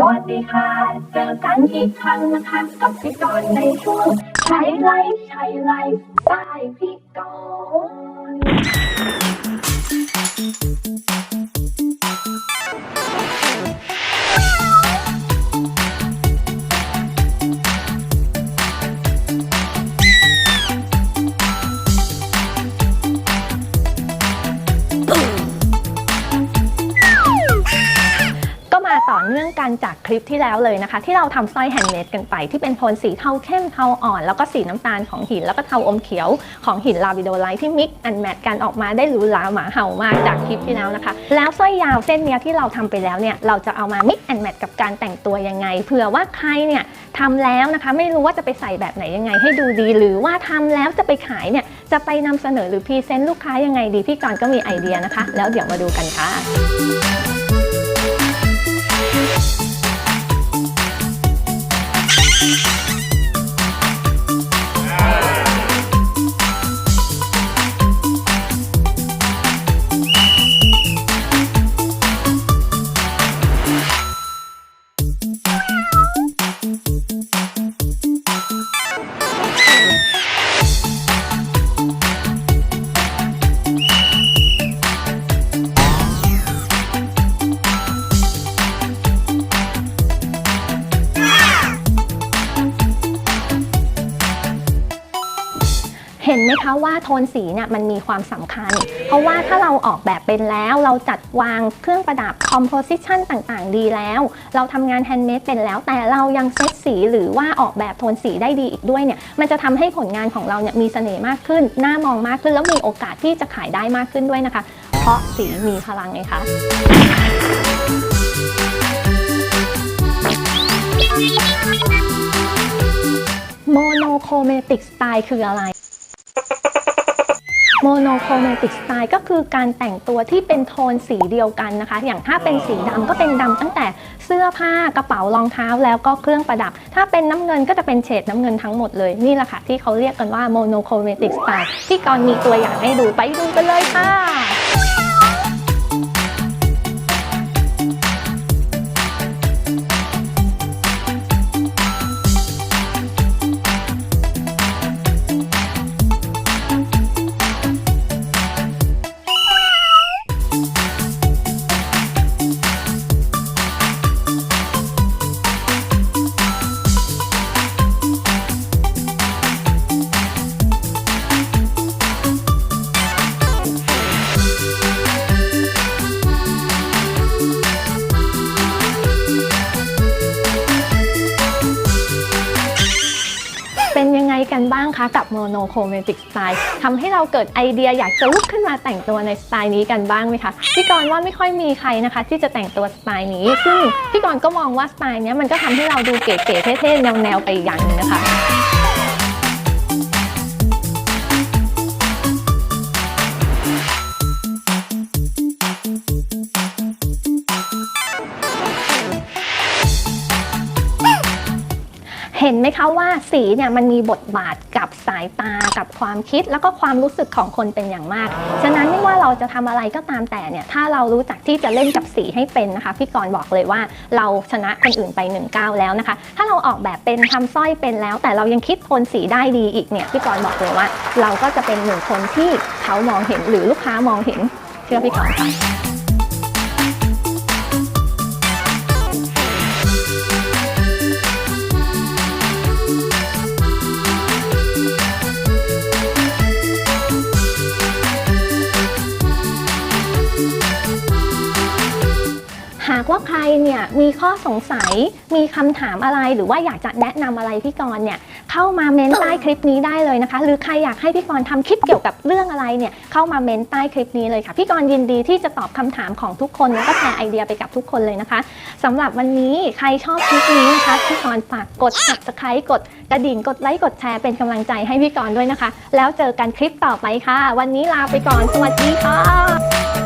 สวัสดีค่ะ เจอกันอีกครั้งนะคะกับพี่กรในช่วงใช้ไลฟ์ใช้ไลฟ์ได้พี่กร มาต่อเนื่องกันจากคลิปที่แล้วเลยนะคะ ที่เราทำสร้อยแฮนด์เมดกันไป ที่เป็นโทนสีเทาเข้มเทาอ่อน แล้วก็สีน้ำตาลของหิน แล้วก็เทาอมเขียวของหินลาวิโดไลท์ที่มิกแอนแมทกันออกมาได้หรูหราหมาเห่ามากจากคลิปที่แล้วนะคะ แล้วสร้อยยาวเส้นเนี้ยที่เราทำไปแล้วเนี่ยเราจะเอามามิกแอนแมทกับการแต่งตัวยังไงเผื่อว่าใครเนี่ยทำแล้วนะคะไม่รู้ว่าจะไปใส่แบบไหนยังไง ให้ดูดี หรือว่าทำแล้วจะไปขายเนี่ยจะไปนำเสนอหรือพรีเซนต์ลูกค้ายังไงดีพี่กรณ์ก็มีไอเดียนะคะ แล้วเดี๋ยวมาดูกันค่ะ thank you เห็นไหมคะว่าโทนสีเนี่ยมันมีความสำคัญ เพราะว่าถ้าเราออกแบบเป็นแล้วเราจัดวางเครื่องประดับคอมโพสิชันต่างๆ ดีแล้ว เราทำงานแฮนด์เมดเป็นแล้ว แต่เรายังเซตสีหรือว่าออกแบบโทนสีได้ดีอีกด้วยเนี่ยมันจะทำให้ผลงานของเราเนี่ยมีเสน่ห์มากขึ้นน่ามองมากขึ้น แล้วมีโอกาสที่จะขายได้มากขึ้นด้วยนะคะ เพราะสีมีพลังไงคะโมโนโครเมติกสไตล์คืออะไร โมโนโครเมติกสไตล์ก็คือการแต่งตัวที่เป็นโทนสีเดียวกันนะคะ อย่างถ้าเป็นสีดำก็เป็นดำตั้งแต่เสื้อผ้ากระเป๋ารองเท้าแล้วก็เครื่องประดับ ถ้าเป็นน้ำเงินก็จะเป็นเฉดน้ำเงินทั้งหมดเลยนี่แหละค่ะที่เขาเรียกกันว่าโมโนโครเมติกสไตล์ที่ก่อนมีตัวอย่างให้ดูไปดูกันเลยค่ะ บ้างคะกับโมโนโครเมติกสไตล์ทำให้เราเกิดไอเดียอยากจะลุกขึ้นมาแต่งตัวในสไตล์นี้กันบ้างไหมคะพี่กรณ์ว่าไม่ค่อยมีใครนะคะ ที่จะแต่งตัวสไตล์นี้ ซึ่งพี่กรณ์ก็มองว่าสไตล์นี้มันก็ทำให้เราดูเก๋ๆเท่ๆแนวๆไปอย่างนึงนะคะ ห็นไหมคะว่าสีเนี่ยมันมีบทบาทกับสายตากับความคิดแล้วก็ความรู้สึกของคนเป็นอย่างมาก ฉะนั้นไม่ว่าเราจะทำอะไรก็ตามแต่เนี่ยถ้าเรารู้จักที่จะเล่นกับสีให้เป็นนะคะพี่กรณ์บอกเลยว่าเราชนะคนอื่นไป1นก้าวแล้วนะคะ ถ้าเราออกแบบเป็นทำสร้อยเป็นแล้ว แต่เรายังคิดโทนสีได้ดีอีกเนี่ยพี่กรณ์บอกเลยว่า เราก็จะเป็นหนึ่งคนที่เขามองเห็นหรือลูกค้ามองเห็นเชื่อพี่กรณ์ค่ะ ว่าใครเนี่ยมีข้อสงสัยมีคำถามอะไรหรือว่าอยากจะแนะนำอะไรพี่กรณ์เนี่ยเข้ามาเม้นใต้คลิปนี้ได้เลยนะคะ หรือใครอยากให้พี่กรณ์ทำคลิปเกี่ยวกับเรื่องอะไรเนี่ยเข้ามาเม้นใต้คลิปนี้เลยค่ะ พี่กรณ์ยินดีที่จะตอบคำถามของทุกคนแล้วก็แชร์ไอเดียไปกับทุกคนเลยนะคะสำหรับวันนี้ใครชอบคลิปนี้นะคะพี่กรณ์ฝากกด subscribe กดกระดิ่งกดไลค์กดแชร์เป็นกำลังใจให้พี่กรณ์ด้วยนะคะ แล้วเจอกันคลิปต่อไปค่ะ วันนี้ลาไปก่อนสวัสดีค่ะ